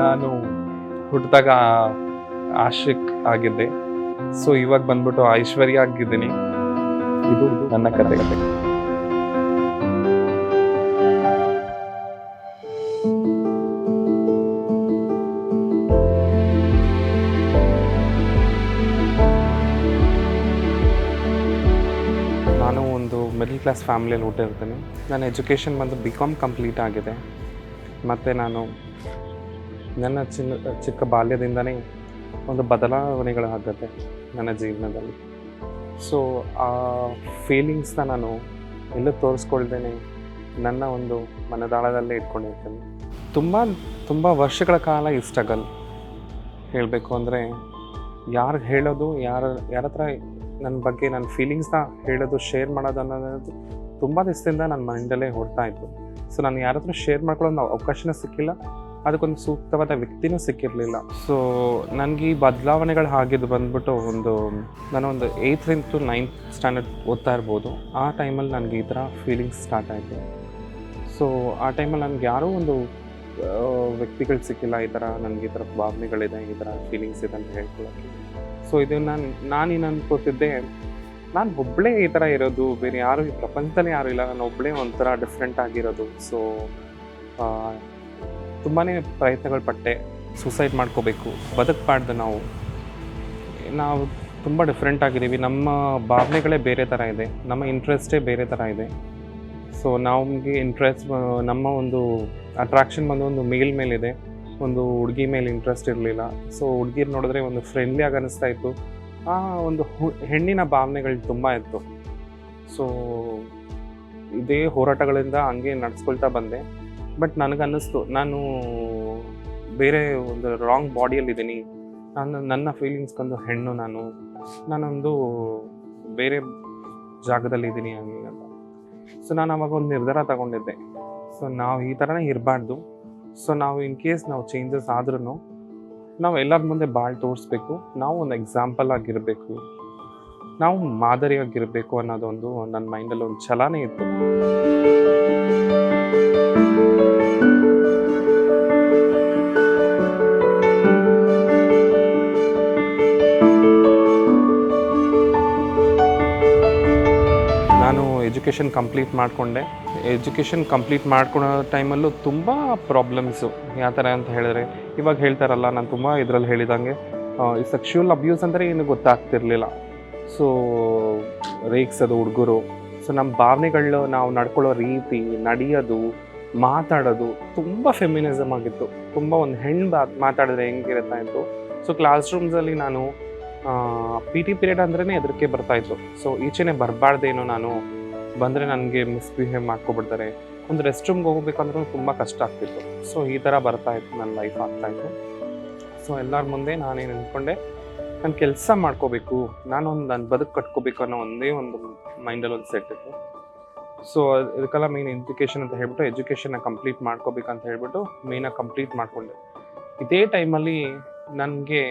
ನಾನು ಹುಟ್ಟಿದಾಗ ಆಶಿಕ್ ಆಗಿದ್ದೆ. ಸೊ ಇವಾಗ ಬಂದ್ಬಿಟ್ಟು ಐಶ್ವರ್ಯ ಆಗಿದ್ದೀನಿ. ಇದು ನನ್ನ ಕತೆ. ಕತೆ ನಾನು ಒಂದು ಮಿಡಲ್ ಕ್ಲಾಸ್ ಫ್ಯಾಮಿಲಿಯಲ್ಲಿ ಹುಟ್ಟಿರ್ತೀನಿ. ನನ್ನ ಎಜುಕೇಷನ್ ಬಂದು ಬಿ ಕಾಮ್ ಕಂಪ್ಲೀಟ್ ಆಗಿದೆ. ಮತ್ತು ನಾನು ನನ್ನ ಚಿನ್ನ, ಚಿಕ್ಕ ಬಾಲ್ಯದಿಂದನೇ ಒಂದು ಬದಲಾವಣೆಗಳಾಗತ್ತೆ ನನ್ನ ಜೀವನದಲ್ಲಿ. ಸೊ ಆ ಫೀಲಿಂಗ್ಸ್ನ ನಾನು ಎಲ್ಲೂ ತೋರಿಸ್ಕೊಳ್ದೇನೆ ನನ್ನ ಒಂದು ಮನದಾಳದಲ್ಲೇ ಇಟ್ಕೊಂಡಿರ್ತೇನೆ. ತುಂಬ ತುಂಬ ವರ್ಷಗಳ ಕಾಲ ಈ ಸ್ಟ್ರಗಲ್ ಹೇಳಬೇಕು ಅಂದರೆ ಯಾರು ಹೇಳೋದು, ಯಾರ ಯಾರ ಹತ್ರ ನನ್ನ ಬಗ್ಗೆ ನನ್ನ ಫೀಲಿಂಗ್ಸ್ನ ಹೇಳೋದು ಶೇರ್ ಮಾಡೋದು ಅನ್ನೋದು ತುಂಬ ದಿವಸದಿಂದ ನನ್ನ ಮೈಂಡಲ್ಲೇ ಹೊಡ್ತಾ ಇತ್ತು. ಸೊ ನಾನು ಯಾರ ಹತ್ರ ಶೇರ್ ಮಾಡ್ಕೊಳ್ಳೋ ಅವಕಾಶನೇ ಅವಕಾಶನೂ ಸಿಕ್ಕಿಲ್ಲ. ಅದಕ್ಕೊಂದು ಸೂಕ್ತವಾದ ವ್ಯಕ್ತಿನೂ ಸಿಕ್ಕಿರಲಿಲ್ಲ. ಸೊ ನನಗೆ ಈ ಬದಲಾವಣೆಗಳು ಆಗಿದ್ದು ಬಂದ್ಬಿಟ್ಟು ಒಂದು ನಾನು ಒಂದು ಏಯ್ತ್ರಿಂದ ಟು ನೈನ್ತ್ ಸ್ಟ್ಯಾಂಡರ್ಡ್ ಓದ್ತಾ ಇರ್ಬೋದು. ಆ ಟೈಮಲ್ಲಿ ನನಗೆ ಈ ಥರ ಫೀಲಿಂಗ್ಸ್ ಸ್ಟಾರ್ಟ್ ಆಯಿತು. ಸೊ ಆ ಟೈಮಲ್ಲಿ ನನಗೆ ಯಾರೂ ಒಂದು ವ್ಯಕ್ತಿಗಳು ಸಿಕ್ಕಿಲ್ಲ. ಈ ಥರ ನನಗೆ ಈ ಥರ ಭಾವನೆಗಳಿದೆ, ಈ ಥರ ಫೀಲಿಂಗ್ಸ್ ಇದೆ ಅಂತ ಹೇಳ್ಕೊಳ್ಳೋಕ್ಕೆ ಸೊ ಇದು ನಾನು ನಾನೇನು ಅನ್ಕೋತಿದ್ದೆ ನಾನು ಒಬ್ಬಳೇ ಈ ಥರ ಇರೋದು, ಬೇರೆ ಯಾರು ಈ ಪ್ರಪಂಚದಲ್ಲಿ ಯಾರು ಇಲ್ಲ. ನಾನು ಒಬ್ಬಳೇ ಒಂಥರ ಡಿಫ್ರೆಂಟ್ ಆಗಿರೋದು. ಸೊ ತುಂಬಾ ಪ್ರಯತ್ನಗಳು ಪಟ್ಟೆ ಸೂಸೈಡ್ ಮಾಡ್ಕೋಬೇಕು. ಬದುಕಬಾರ್ದು ನಾವು. ನಾವು ತುಂಬ ಡಿಫ್ರೆಂಟ್ ಆಗಿದ್ದೀವಿ. ನಮ್ಮ ಭಾವನೆಗಳೇ ಬೇರೆ ಥರ ಇದೆ. ನಮ್ಮ ಇಂಟ್ರೆಸ್ಟೇ ಬೇರೆ ಥರ ಇದೆ. ಸೊ ನಮಗೆ ಇಂಟ್ರೆಸ್ಟ್ ನಮ್ಮ ಒಂದು ಅಟ್ರಾಕ್ಷನ್ ಬಂದು ಒಂದು ಮೇಲ್ ಮೇಲಿದೆ. ಒಂದು ಹುಡುಗಿ ಮೇಲೆ ಇಂಟ್ರೆಸ್ಟ್ ಇರಲಿಲ್ಲ. ಸೊ ಹುಡುಗಿರ್ ನೋಡಿದ್ರೆ ಒಂದು ಫ್ರೆಂಡ್ಲಿ ಆಗಿ ಅನ್ನಿಸ್ತಾ ಇತ್ತು. ಆ ಒಂದು ಹೆಣ್ಣಿನ ಭಾವನೆಗಳು ತುಂಬ ಇತ್ತು. ಸೊ ಇದೇ ಹೋರಾಟಗಳಿಂದ ಹಂಗೆ ನಡೆಸ್ಕೊಳ್ತಾ ಬಂದೆ. ಬಟ್ ನನಗೆ ಅನ್ನಿಸ್ತು ನಾನು ಬೇರೆ ಒಂದು ರಾಂಗ್ ಬಾಡಿಯಲ್ಲಿದ್ದೀನಿ ನಾನು ನನ್ನ ಫೀಲಿಂಗ್ಸ್ಗೊಂದು ಹೆಣ್ಣು ನಾನು. ನಾನೊಂದು ಬೇರೆ ಜಾಗದಲ್ಲಿದ್ದೀನಿ ಹಂಗೆ ಅಂತ. ಸೊ ನಾನು ಅವಾಗ ಒಂದು ನಿರ್ಧಾರ ತಗೊಂಡಿದ್ದೆ. ಸೊ ನಾವು ಈ ಥರನೇ ಇರಬಾರ್ದು. ಸೊ ನಾವು ಇನ್ ಕೇಸ್ ನಾವು ಚೇಂಜಸ್ ಆದ್ರೂ ನಾವು ಎಲ್ಲರ ಮುಂದೆ ಭಾಳ ತೋರಿಸ್ಬೇಕು. ನಾವು ಒಂದು ಎಕ್ಸಾಂಪಲ್ ಆಗಿರಬೇಕು. ನಾವು ಮಾದರಿಯಾಗಿರಬೇಕು ಅನ್ನೋದೊಂದು ನನ್ನ ಮೈಂಡಲ್ಲಿ ಒಂದು ಛಲನೇ ಇತ್ತು. ನಾನು ಎಜುಕೇಷನ್ ಕಂಪ್ಲೀಟ್ ಮಾಡಿಕೊಂಡೆ. ಎಜುಕೇಷನ್ ಕಂಪ್ಲೀಟ್ ಮಾಡ್ಕೊಳೋ ಟೈಮಲ್ಲೂ ತುಂಬ ಪ್ರಾಬ್ಲಮ್ಸು. ಯಾವ ಥರ ಅಂತ ಹೇಳಿದ್ರೆ, ಇವಾಗ ಹೇಳ್ತಾರಲ್ಲ, ನಾನು ತುಂಬ ಇದರಲ್ಲಿ ಹೇಳಿದಂಗೆ ಸೆಕ್ಷುವಲ್ ಅಬ್ಯೂಸ್ ಅಂದರೆ ಏನು ಗೊತ್ತಾಗ್ತಿರ್ಲಿಲ್ಲ. ಸೊ ರೇಗ್ಸೋದು ಹುಡುಗರು. ಸೊ ನಮ್ಮ ಭಾವನೆಗಳು ನಾವು ನಡ್ಕೊಳ್ಳೋ ರೀತಿ, ನಡೆಯೋದು, ಮಾತಾಡೋದು ತುಂಬ ಫೆಮಿನಿಸಮ್ ಆಗಿತ್ತು. ತುಂಬ ಒಂದು ಹೆಣ್ಣು ಬಾ ಮಾತಾಡಿದ್ರೆ ಹೆಂಗಿರುತ್ತಾ ಇತ್ತು ಸೊ ಕ್ಲಾಸ್ ರೂಮ್ಸಲ್ಲಿ ನಾನು ಪಿ ಟಿ ಪಿರಿಯಡ್ ಅಂದ್ರೇ ಹೆದರಿಕೆ ಬರ್ತಾಯಿತ್ತು ಸೊ ಈಚೆನೆ ಬರಬಾರ್ದೇನೋ ನಾನು, ಬಂದರೆ ನನಗೆ ಮಿಸ್ಬಿಹೇವ್ ಮಾಡ್ಕೊಬಿಡ್ತಾರೆ. ಒಂದು ರೆಸ್ಟ್ ರೂಮ್ಗೆ ಹೋಗ್ಬೇಕಂದ್ರೂ ತುಂಬ ಕಷ್ಟ ಆಗ್ತಿತ್ತು. ಸೊ ಈ ಥರ ಬರ್ತಾಯಿತ್ತು ನನ್ನ ಲೈಫ್ ಆಗ್ತಾಯಿತ್ತು ಸೊ ಎಲ್ಲರ ಮುಂದೆ ನಾನೇನು ಅಂದ್ಕೊಂಡೆ ನಾನು ಕೆಲಸ ಮಾಡ್ಕೋಬೇಕು, ನಾನೊಂದು ನನ್ನ ಬದುಕು ಕಟ್ಕೋಬೇಕು ಅನ್ನೋ ಒಂದೇ ಒಂದು ಮೈಂಡಲ್ಲಿ ಒಂದು ಸೆಟ್ ಇತ್ತು. ಸೊ ಇದಕ್ಕೆಲ್ಲ ಮೇನ್ ಎಜುಕೇಷನ್ ಅಂತ ಹೇಳ್ಬಿಟ್ಟು ಎಜುಕೇಷನ್ನ ಕಂಪ್ಲೀಟ್ ಮಾಡ್ಕೋಬೇಕಂತ ಹೇಳ್ಬಿಟ್ಟು ಮೇಯ್ನಾಗಿ ಕಂಪ್ಲೀಟ್ ಮಾಡಿಕೊಂಡೆ. ಇದೇ ಟೈಮಲ್ಲಿ ನನಗೆ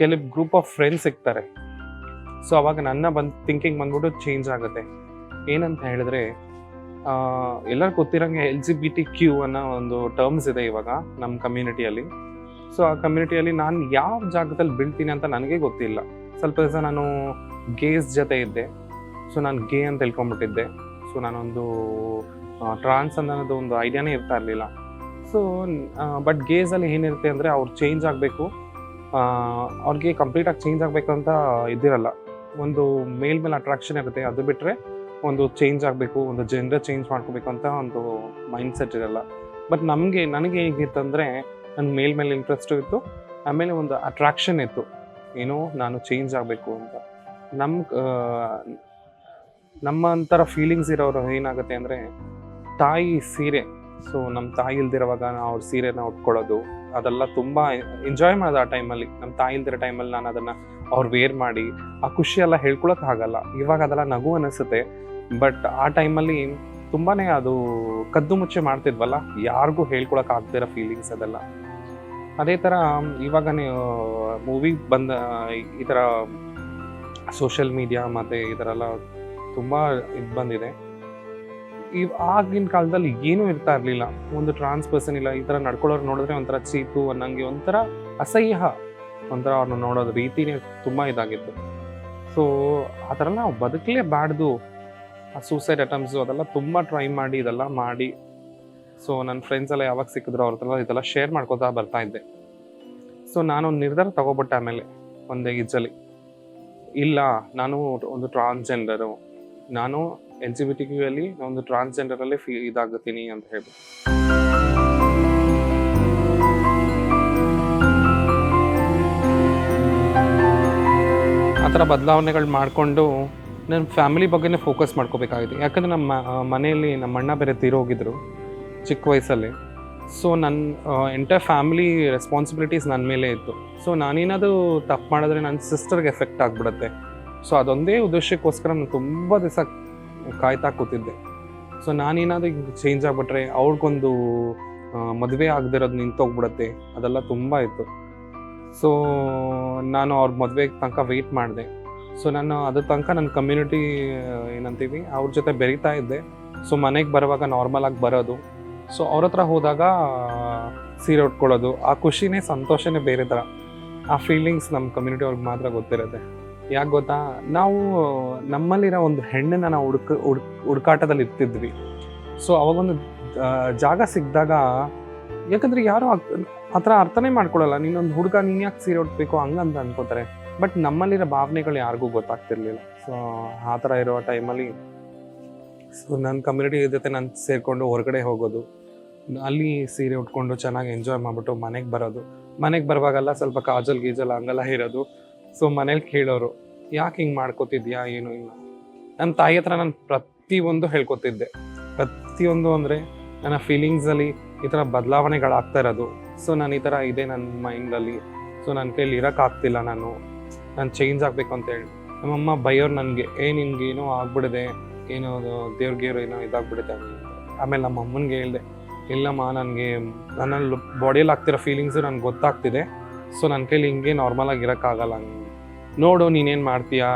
ಕೆಲವು ಗ್ರೂಪ್ ಆಫ್ ಫ್ರೆಂಡ್ಸ್ ಸಿಗ್ತಾರೆ. ಸೊ ಅವಾಗ ನನ್ನ ಬಂದು ಥಿಂಕಿಂಗ್ ಬಂದ್ಬಿಟ್ಟು ಚೇಂಜ್ ಆಗುತ್ತೆ. ಏನಂತ ಹೇಳಿದ್ರೆ ಎಲ್ಲರೂ ಗೊತ್ತಿರೋಂಗೆ L G B T Q ಅನ್ನೋ ಒಂದು ಟರ್ಮ್ಸ್ ಇದೆ ಇವಾಗ ನಮ್ಮ ಕಮ್ಯುನಿಟಿಯಲ್ಲಿ ಸೊ ಆ ಕಮ್ಯುನಿಟಿಯಲ್ಲಿ ನಾನು ಯಾವ ಜಾಗದಲ್ಲಿ ಬೀಳ್ತೀನಿ ಅಂತ ನನಗೆ ಗೊತ್ತಿಲ್ಲ. ಸ್ವಲ್ಪ ದಿವಸ ನಾನು ಗೇಸ್ ಜೊತೆ ಇದ್ದೆ. ಸೊ ನಾನು ಗೇ ಅಂತ ತಿಳ್ಕೊಂಬಿಟ್ಟಿದ್ದೆ. ಸೊ ನಾನೊಂದು ಟ್ರಾನ್ಸ್ ಅನ್ನೋದು ಒಂದು ಐಡಿಯಾನೇ ಇರ್ತಾ ಇರಲಿಲ್ಲ. ಸೊ ಬಟ್ ಗೇಸಲ್ಲಿ ಏನಿರುತ್ತೆ ಅಂದರೆ ಅವ್ರು ಚೇಂಜ್ ಆಗಬೇಕು. ಅವ್ರಿಗೆ ಕಂಪ್ಲೀಟಾಗಿ ಚೇಂಜ್ ಆಗಬೇಕು ಅಂತ ಇದ್ದಿರಲ್ಲ. ಒಂದು ಮೇಲ್ ಮೇಲೆ ಅಟ್ರಾಕ್ಷನ್ ಇರುತ್ತೆ. ಅದು ಬಿಟ್ಟರೆ ಒಂದು ಚೇಂಜ್ ಆಗಬೇಕು, ಒಂದು ಜೆಂಡರ್ ಚೇಂಜ್ ಮಾಡ್ಕೋಬೇಕು ಅಂತ ಒಂದು ಮೈಂಡ್ ಸೆಟ್ ಇರಲ್ಲ. ಬಟ್ ನಮಗೆ, ನನಗೆ ಹೇಗಿತ್ತಂದರೆ ನನ್ನ ಮೇಲ್ ಮೇಲೆ ಇಂಟ್ರೆಸ್ಟು ಇತ್ತು. ಆಮೇಲೆ ಒಂದು ಅಟ್ರಾಕ್ಷನ್ ಇತ್ತು. ಏನೋ ನಾನು ಚೇಂಜ್ ಆಗಬೇಕು ಅಂತ. ನಮ್ಮ ನಮ್ಮ ಒಂಥರ ಫೀಲಿಂಗ್ಸ್ ಇರೋರು ಏನಾಗುತ್ತೆ ಅಂದರೆ, ತಾಯಿ ಸೀರೆ ಸೊ ನಮ್ಮ ತಾಯಿ ಇಲ್ದಿರೋವಾಗ ನಾವು ಅವ್ರ ಸೀರೆನ ಉಟ್ಕೊಳ್ಳೋದು, ಅದೆಲ್ಲ ತುಂಬ ಎಂಜಾಯ್ ಮಾಡೋದು ಆ ಟೈಮಲ್ಲಿ ನಮ್ಮ ತಾಯಿ ಇಲ್ದಿರೋ ಟೈಮಲ್ಲಿ ನಾನು ಅದನ್ನು ಅವ್ರು ವೇರ್ ಮಾಡಿ, ಆ ಖುಷಿಯೆಲ್ಲ ಹೇಳ್ಕೊಳಕ್ಕಾಗಲ್ಲ ಆಗಲ್ಲ. ಇವಾಗ ಅದೆಲ್ಲ ನಗು ಅನಿಸುತ್ತೆ. ಬಟ್ ಆ ಟೈಮಲ್ಲಿ ತುಂಬಾ ಅದು ಕದ್ದು ಮುಚ್ಚೆ ಮಾಡ್ತಿದ್ವಲ್ಲ, ಯಾರಿಗೂ ಹೇಳ್ಕೊಳಕ್ ಫೀಲಿಂಗ್ಸ್ ಅದೆಲ್ಲ. ಅದೇ ಥರ ಇವಾಗ ನೀವು ಮೂವಿ ಬಂದ, ಈ ಥರ ಸೋಷಿಯಲ್ ಮೀಡಿಯಾ ಮತ್ತು ಈ ಥರ ಎಲ್ಲ ತುಂಬ ಇದು ಬಂದಿದೆ. ಈ ಆಗಿನ ಕಾಲದಲ್ಲಿ ಏನೂ ಇರ್ತಾ ಇರಲಿಲ್ಲ. ಒಂದು ಟ್ರಾನ್ಸ್ ಪರ್ಸನ್ ಇಲ್ಲ, ಈ ಥರ ನಡ್ಕೊಳ್ಳೋರು ನೋಡಿದ್ರೆ ಒಂಥರ ಚೀಪು ಅನ್ನಂಗೆ, ಒಂಥರ ಅಸಹ್ಯ. ಒಂಥರ ಅವ್ರನ್ನ ನೋಡೋದು ರೀತಿನೇ ತುಂಬ ಇದಾಗಿತ್ತು. ಸೊ ಆ ಥರ ನಾವು ಬದುಕಲೇಬಾರ್ದು. ಆ ಸೂಸೈಡ್ ಅಟೆಂಪ್ಸು ಅದೆಲ್ಲ ತುಂಬ ಟ್ರೈ ಮಾಡಿ, ಇದೆಲ್ಲ ಮಾಡಿ. ಸೊ ನನ್ನ ಫ್ರೆಂಡ್ಸ್ ಎಲ್ಲ ಯಾವಾಗ ಸಿಕ್ಕಿದ್ರು ಅವ್ರ ಹತ್ರ ಇದೆಲ್ಲ ಶೇರ್ ಮಾಡ್ಕೋತಾ ಬರ್ತಾ ಇದ್ದೆ. ಸೊ ನಾನು ನಿರ್ಧಾರ ತೊಗೊಬಿಟ್ಟೆ ಆಮೇಲೆ, ಒಂದೇ ಏಜಲ್ಲಿ ಇಲ್ಲ, ನಾನು ಒಂದು ಟ್ರಾನ್ಸ್ಜೆಂಡರು ನಾನು L G B T Q ಅಲ್ಲಿ ಒಂದು ಟ್ರಾನ್ಸ್ಜೆಂಡರಲ್ಲೇ ಫೀ ಇದಾಗುತ್ತೀನಿ ಅಂತ ಹೇಳಿ ಆ ಥರ ಬದಲಾವಣೆಗಳು ಮಾಡಿಕೊಂಡು ನನ್ನ ಫ್ಯಾಮಿಲಿ ಬಗ್ಗೆನೇ ಫೋಕಸ್ ಮಾಡ್ಕೋಬೇಕಾಗಿದೆ. ಯಾಕಂದರೆ ನಮ್ಮ ಮನೆಯಲ್ಲಿ ನಮ್ಮ ಅಣ್ಣ ಬೇರೆ ತೀರೋಗಿದ್ರು ಚಿಕ್ಕ ವಯಸ್ಸಲ್ಲಿ. ಸೊ ನನ್ನ ಎಂಟೈರ್ ಫ್ಯಾಮಿಲಿ ರೆಸ್ಪಾನ್ಸಿಬಿಲಿಟೀಸ್ ನನ್ನ ಮೇಲೆ ಇತ್ತು. ಸೊ ನಾನೇನಾದರೂ ತಪ್ಪು ಮಾಡಿದ್ರೆ ನನ್ನ ಸಿಸ್ಟರ್ಗೆ ಎಫೆಕ್ಟ್ ಆಗಿಬಿಡುತ್ತೆ. ಸೊ ಅದೊಂದೇ ಉದ್ದೇಶಕ್ಕೋಸ್ಕರ ನಾನು ತುಂಬ ದಿವಸ ಕಾಯ್ತಾ ಕೂತಿದ್ದೆ. ಸೊ ನಾನೇನಾದರೂ ಚೇಂಜ್ ಆಗಿಬಿಟ್ರೆ ಅವ್ರಿಗೊಂದು ಮದುವೆ ಆಗದಿರೋದು ನಿಂತೋಗ್ಬಿಡುತ್ತೆ. ಅದೆಲ್ಲ ತುಂಬ ಇತ್ತು. ಸೊ ನಾನು ಅವ್ರ ಮದುವೆಗೆ ತನಕ ವೆಯ್ಟ್ ಮಾಡಿದೆ. ಸೊ ನಾನು ಅದ್ರ ತನಕ ನನ್ನ ಕಮ್ಯುನಿಟಿ ಏನಂತೀವಿ, ಅವ್ರ ಜೊತೆ ಬೆರೀತಾ ಇದ್ದೆ. ಸೊ ಮನೆಗೆ ಬರುವಾಗ ನಾರ್ಮಲ್ ಆಗಿ ಬರೋದು. ಸೊ ಅವ್ರ ಹತ್ರ ಹೋದಾಗ ಸೀರೆ ಉಟ್ಕೊಳ್ಳೋದು, ಆ ಖುಷಿನೇ, ಸಂತೋಷನೇ ಬೇರೆ ಥರ. ಆ ಫೀಲಿಂಗ್ಸ್ ನಮ್ಮ ಕಮ್ಯುನಿಟಿ ಅವ್ರಿಗೆ ಮಾತ್ರ ಗೊತ್ತಿರುತ್ತೆ. ಯಾಕೆ ಗೊತ್ತಾ? ನಾವು ನಮ್ಮಲ್ಲಿರೋ ಒಂದು ಹೆಣ್ಣನ್ನ ನಾವು ಹುಡುಕ ಹುಡುಕ್ ಹುಡುಕಾಟದಲ್ಲಿ ಇರ್ತಿದ್ವಿ. ಸೊ ಅವಾಗೊಂದು ಜಾಗ ಸಿಕ್ಕಿದಾಗ ಯಾಕಂದ್ರೆ ಯಾರು ಆ ಥರ ಅರ್ಥನೇ ಮಾಡ್ಕೊಳ್ಳಲ್ಲ ನೀನೊಂದು ಹುಡುಗ, ನೀನು ಯಾಕೆ ಸೀರೆ ಉಟ್ಬೇಕು? ಹಂಗಂತ ಅನ್ಕೋತಾರೆ. ಬಟ್ ನಮ್ಮಲ್ಲಿರೋ ಭಾವನೆಗಳು ಯಾರಿಗೂ ಗೊತ್ತಾಗ್ತಿರ್ಲಿಲ್ಲ. ಸೊ ಆ ಥರ ಇರೋ ಟೈಮಲ್ಲಿ ಸೊ ನನ್ನ ಕಮ್ಯುನಿಟಿ ಜೊತೆ ನಾನು ಸೇರಿಕೊಂಡು ಹೊರಗಡೆ ಹೋಗೋದು, ಅಲ್ಲಿ ಸೀರೆ ಉಟ್ಕೊಂಡು ಚೆನ್ನಾಗಿ ಎಂಜಾಯ್ ಮಾಡಿಬಿಟ್ಟು ಮನೆಗೆ ಬರೋದು. ಮನೆಗೆ ಬರುವಾಗೆಲ್ಲ ಸ್ವಲ್ಪ ಕಾಜಲ್ ಗೀಜಲ್ ಹಂಗೆಲ್ಲ ಇರೋದು. ಸೊ ಮನೇಲಿ ಕೇಳೋರು, ಯಾಕೆ ಹಿಂಗೆ ಮಾಡ್ಕೋತಿದ್ಯಾ? ಏನು ಇಲ್ಲ? ನನ್ನ ತಾಯಿ ಹತ್ರ ನಾನು ಪ್ರತಿಯೊಂದು ಹೇಳ್ಕೊತಿದ್ದೆ. ಪ್ರತಿಯೊಂದು ಅಂದರೆ ನನ್ನ ಫೀಲಿಂಗ್ಸಲ್ಲಿ ಈ ಥರ ಬದಲಾವಣೆಗಳಾಗ್ತಾ ಇರೋದು. ಸೊ ನಾನು ಈ ಥರ ಇದೆ ನನ್ನ ಮೈಂಡಲ್ಲಿ ಸೊ ನನ್ನ ಕೈಲಿ ಇರೋಕ್ಕಾಗ್ತಿಲ್ಲ ನಾನು. ನಾನು ಚೇಂಜ್ ಆಗಬೇಕು ಅಂತ ಹೇಳಿ. ನಮ್ಮಮ್ಮ ಬೈಯೋರು ನನಗೆ, ಏ, ನಿನ್ಗೆ ಏನೋ ಆಗ್ಬಿಡಿದೆ, ಏನೋ ಅದು ದೇವ್ರಿಗೆ ಏನೋ ಇದಾಗ್ಬಿಡುತ್ತೆ. ಆಮೇಲೆ ನಮ್ಮ ಅಮ್ಮನಿಗೆ ಹೇಳಿದೆ, ಇಲ್ಲಮ್ಮ, ನನಗೆ, ನನ್ನಲ್ಲಿ ಬಾಡಿಯಲ್ಲಿ ಆಗ್ತಿರೋ ಫೀಲಿಂಗ್ಸು ನನಗೆ ಗೊತ್ತಾಗ್ತಿದೆ. ಸೊ ನನ್ನ ಕೈಲಿ ಹಿಂಗೆ ನಾರ್ಮಲಾಗಿ ಇರೋಕ್ಕಾಗಲ್ಲ ನೋಡು, ನೀನೇನು ಮಾಡ್ತೀಯಾ?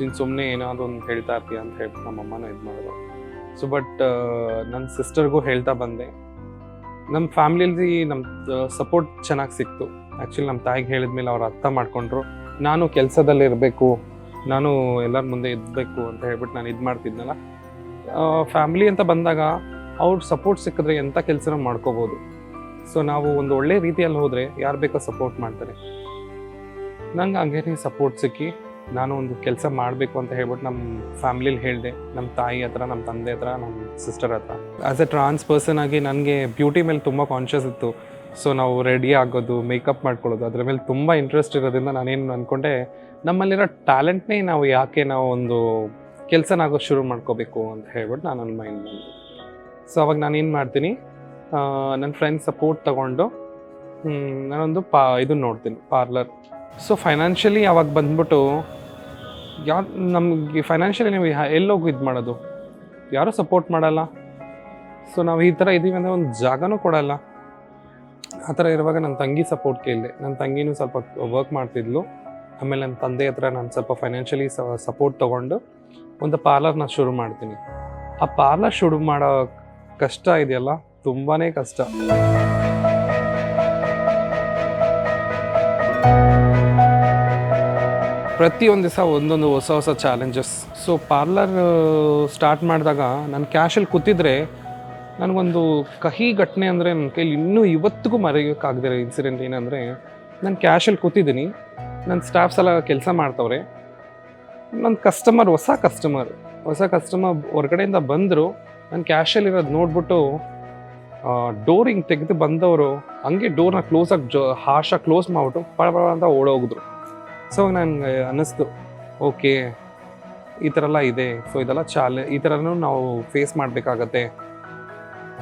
ನೀನು ಸುಮ್ಮನೆ ಏನಾದ್ರು ಒಂದು ಹೇಳ್ತಾ ಇರ್ತೀಯ? ಅಂತ ಹೇಳ್ಬಿಟ್ಟು ನಮ್ಮ ಅಮ್ಮನ ಇದು ಮಾಡಿದ್ರು. ಸೊ ಬಟ್ ನನ್ನ ಸಿಸ್ಟರ್ಗೂ ಹೇಳ್ತಾ ಬಂದೆ. ನಮ್ಮ ಫ್ಯಾಮಿಲಿಯಲ್ಲಿ ನಮ್ಮ ಸಪೋರ್ಟ್ ಚೆನ್ನಾಗಿ ಸಿಕ್ತು. ಆ್ಯಕ್ಚುಲಿ ನಮ್ಮ ತಾಯಿಗೆ ಹೇಳಿದ್ಮೇಲೆ ಅವ್ರು ಅರ್ಥ ಮಾಡ್ಕೊಂಡ್ರು. ನಾನು ಕೆಲಸದಲ್ಲಿ ಇರಬೇಕು, ನಾನು ಎಲ್ಲರ ಮುಂದೆ ಇರಬೇಕು ಅಂತ ಹೇಳ್ಬಿಟ್ಟು ನಾನು ಇದು ಮಾಡ್ತಿದ್ನಲ್ಲ ಫ್ಯಾಮಿಲಿ ಅಂತ ಬಂದಾಗ ಅವ್ರ ಸಪೋರ್ಟ್ ಸಿಕ್ಕಿದ್ರೆ ಎಂಥ ಕೆಲಸನ ಮಾಡ್ಕೋಬೋದು. ಸೊ ನಾವು ಒಂದು ಒಳ್ಳೆ ರೀತಿಯಲ್ಲಿ ಹೋದರೆ ಯಾರು ಬೇಕೋ ಸಪೋರ್ಟ್ ಮಾಡ್ತಾರೆ. ನಂಗೆ ಹಂಗೇನೆ ಸಪೋರ್ಟ್ ಸಿಕ್ಕಿ ನಾನು ಒಂದು ಕೆಲಸ ಮಾಡಬೇಕು ಅಂತ ಹೇಳ್ಬಿಟ್ಟು ನಮ್ಮ ಫ್ಯಾಮಿಲಿಲಿ ಹೇಳಿದೆ ನಮ್ಮ ತಾಯಿ ಹತ್ರ ನಮ್ಮ ತಂದೆ ಹತ್ರ ನಮ್ಮ ಸಿಸ್ಟರ್ ಹತ್ರ. ಆ್ಯಸ್ ಎ ಟ್ರಾನ್ಸ್ ಪರ್ಸನ್ ಆಗಿ ನನಗೆ ಬ್ಯೂಟಿ ಮೇಲೆ ತುಂಬ ಕಾನ್ಷಿಯಸ್ ಇತ್ತು. ಸೊ ನಾವು ರೆಡಿ ಆಗೋದು ಮೇಕಪ್ ಮಾಡ್ಕೊಳ್ಳೋದು, ಅದ್ರ ಮೇಲೆ ತುಂಬ ಇಂಟ್ರೆಸ್ಟ್ ಇರೋದ್ರಿಂದ ನಾನೇನು ಅಂದ್ಕೊಂಡೆ ನಮ್ಮಲ್ಲಿರೋ ಟ್ಯಾಲೆಂಟ್ನೇ ನಾವು ಯಾಕೆ ನಾವು ಒಂದು ಕೆಲಸನಾಗೋ ಶುರು ಮಾಡ್ಕೋಬೇಕು ಅಂತ ಹೇಳ್ಬಿಟ್ಟು ನಾನು ನನ್ನ ಮೈಂಡ್ ಬಂದು. ಸೊ ಅವಾಗ ನಾನೇನು ಮಾಡ್ತೀನಿ ನನ್ನ ಫ್ರೆಂಡ್ಸ್ ಸಪೋರ್ಟ್ ತಗೊಂಡು ನಾನೊಂದು ಪಾ, ಇದು ನೋಡ್ತೀನಿ ಪಾರ್ಲರ್ ಸೊ ಫೈನಾನ್ಷಿಯಲಿ ಅವಾಗ ಬಂದ್ಬಿಟ್ಟು ಯಾವ ನಮಗೆ ಫೈನಾನ್ಷಿಯಲಿ ನೀವು ಎಲ್ಲೋಗಿ ಇದು ಮಾಡೋದು. ಯಾರೂ ಸಪೋರ್ಟ್ ಮಾಡಲ್ಲ. ಸೊ ನಾವು ಈ ಥರ ಇದ್ದೀವಿ ಅಂದರೆ ಒಂದು ಜಾಗನೂ ಕೊಡಲ್ಲ. ಆ ಥರ ಇರುವಾಗ ನನ್ನ ತಂಗಿ ಸಪೋರ್ಟ್ ಕೇಳಿದೆ. ನನ್ನ ತಂಗಿನೂ ಸ್ವಲ್ಪ ವರ್ಕ್ ಮಾಡ್ತಿದ್ಲು. ಆಮೇಲೆ ನನ್ನ ತಂದೆ ಹತ್ರ ನಾನು ಸ್ವಲ್ಪ ಫೈನಾನ್ಷಿಯಲಿ ಸಪೋರ್ಟ್ ತೊಗೊಂಡು ಒಂದು ಪಾರ್ಲರ್ನ ಶುರು ಮಾಡ್ತೀನಿ. ಆ ಪಾರ್ಲರ್ ಶುರು ಮಾಡೋ ಕಷ್ಟ ಇದೆಯಲ್ಲ ತುಂಬಾ ಕಷ್ಟ. ಪ್ರತಿಯೊಂದು ದಿವಸ ಒಂದೊಂದು ಹೊಸ ಹೊಸ ಚಾಲೆಂಜಸ್ ಸೊ ಪಾರ್ಲರ್ ಸ್ಟಾರ್ಟ್ ಮಾಡಿದಾಗ ನಾನು ಕ್ಯಾಶಲ್ಲಿ ಕೂತಿದ್ರೆ ನನಗೊಂದು ಕಹಿ ಘಟನೆ ಅಂದರೆ ನನ್ನ ಕೈಲಿ ಇನ್ನೂ ಇವತ್ತಿಗೂ ಮರೆಯೋಕ್ಕಾಗದಿರೋ ಇನ್ಸಿಡೆಂಟ್ ಏನಂದರೆ, ನಾನು ಕ್ಯಾಶಲ್ಲಿ ಕೂತಿದ್ದೀನಿ ನನ್ನ ಸ್ಟಾಫ್ಸ್ ಎಲ್ಲ ಕೆಲಸ ಮಾಡ್ತವ್ರೆ. ನನ್ನ ಕಸ್ಟಮರ್ ಹೊಸ ಕಸ್ಟಮರ್ ಹೊಸ ಕಸ್ಟಮರ್ ಹೊರಗಡೆಯಿಂದ ಬಂದರು, ನಾನು ಕ್ಯಾಶಲ್ಲಿರೋದು ನೋಡ್ಬಿಟ್ಟು ಡೋರ್ ಹಿಂಗೆ ತೆಗೆದು ಬಂದವರು, ಹಂಗೆ ಡೋರ್ನ ಕ್ಲೋಸಾಗಿ ಜೊ ಹಾಶಾಗಿ ಕ್ಲೋಸ್ ಮಾಡಿಬಿಟ್ಟು ಪಳ ಪಳ ಅಂತ ಓಡೋಗಿದ್ರು. ಸೊ ನನಗೆ ಅನ್ನಿಸ್ತು ಓಕೆ ಈ ಥರ ಎಲ್ಲ ಇದೆ. ಸೊ ಇದೆಲ್ಲ ಚಾಲೆ, ಈ ಥರನೂ ನಾವು ಫೇಸ್ ಮಾಡಬೇಕಾಗತ್ತೆ.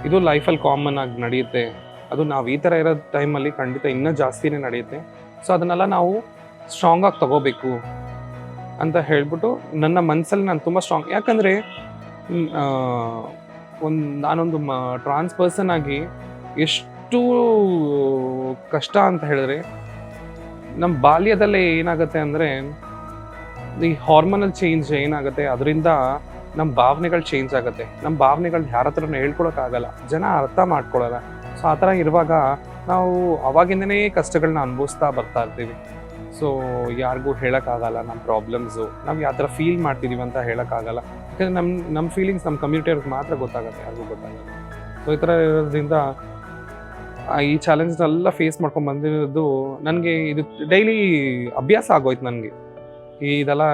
ಇದು ಲೈಫಲ್ಲಿ ಕಾಮನ್ ಆಗಿ ನಡೆಯುತ್ತೆ. ಅದು ನಾವು ಈ ಥರ ಇರೋ ಟೈಮಲ್ಲಿ ಖಂಡಿತ ಇನ್ನೂ ಜಾಸ್ತಿನೇ ನಡೆಯುತ್ತೆ. ಸೊ ಅದನ್ನೆಲ್ಲ ನಾವು ಸ್ಟ್ರಾಂಗಾಗಿ ತಗೋಬೇಕು ಅಂತ ಹೇಳ್ಬಿಟ್ಟು ನನ್ನ ಮನಸ್ಸಲ್ಲಿ ನಾನು ತುಂಬ ಸ್ಟ್ರಾಂಗ್ ಯಾಕಂದರೆ ಒಂದು ನಾನೊಂದು ಮ ಟ್ರಾನ್ಸ್ ಪರ್ಸನ್ ಆಗಿ ಎಷ್ಟು ಕಷ್ಟ ಅಂತ ಹೇಳಿದ್ರೆ ನಮ್ಮ ಬಾಲ್ಯದಲ್ಲೇ ಏನಾಗುತ್ತೆ ಅಂದರೆ, ಈ ಹಾರ್ಮೋನಲ್ ಚೇಂಜ್ ಏನಾಗುತ್ತೆ, ಅದರಿಂದ ನಮ್ಮ ಭಾವನೆಗಳು ಚೇಂಜ್ ಆಗುತ್ತೆ. ನಮ್ಮ ಭಾವನೆಗಳು ಯಾರ ಹತ್ರನೂ ಹೇಳ್ಕೊಳಕ್ಕಾಗಲ್ಲ. ಜನ ಅರ್ಥ ಮಾಡ್ಕೊಳ್ಳಲ್ಲ ಸೊ ಆ ಥರ ಇರುವಾಗ ನಾವು ಅವಾಗಿಂದನೇ ಕಷ್ಟಗಳನ್ನ ಅನುಭವಿಸ್ತಾ ಬರ್ತಾ ಇರ್ತೀವಿ. ಸೊ ಯಾರಿಗೂ ಹೇಳೋಕ್ಕಾಗಲ್ಲ ನಮ್ಮ ಪ್ರಾಬ್ಲಮ್ಸು ನಾವು ಯಾವ ಥರ ಫೀಲ್ ಮಾಡ್ತಿದ್ದೀವಿ ಅಂತ ಹೇಳೋಕ್ಕಾಗಲ್ಲ. ಯಾಕಂದರೆ ನಮ್ಮ ನಮ್ಮ ಫೀಲಿಂಗ್ಸ್ ನಮ್ಮ ಕಮ್ಯುನಿಟಿಯವ್ರಿಗೆ ಮಾತ್ರ ಗೊತ್ತಾಗುತ್ತೆ, ಯಾರಿಗೂ ಗೊತ್ತಾಗಲ್ಲ. ಸೊ ಈ ಥರ ಇರೋದ್ರಿಂದ ಈ ಚಾಲೆಂಜ್ನೆಲ್ಲ ಫೇಸ್ ಮಾಡ್ಕೊಂಡು ಬಂದಿರೋದು ನನಗೆ ಇದು ಡೈಲಿ ಅಭ್ಯಾಸ ಆಗೋಯ್ತು ನನಗೆ. ಇದೆಲ್ಲ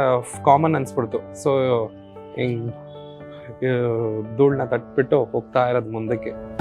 ಕಾಮನ್ ಅನ್ಸ್ಬಿಡ್ತು. ಸೊ ಹಿಂಗೆ ಧೂಳನ್ನ ತಟ್ಬಿಟ್ಟು ಹೋಗ್ತಾ ಇರೋದು ಮುಂದಕ್ಕೆ.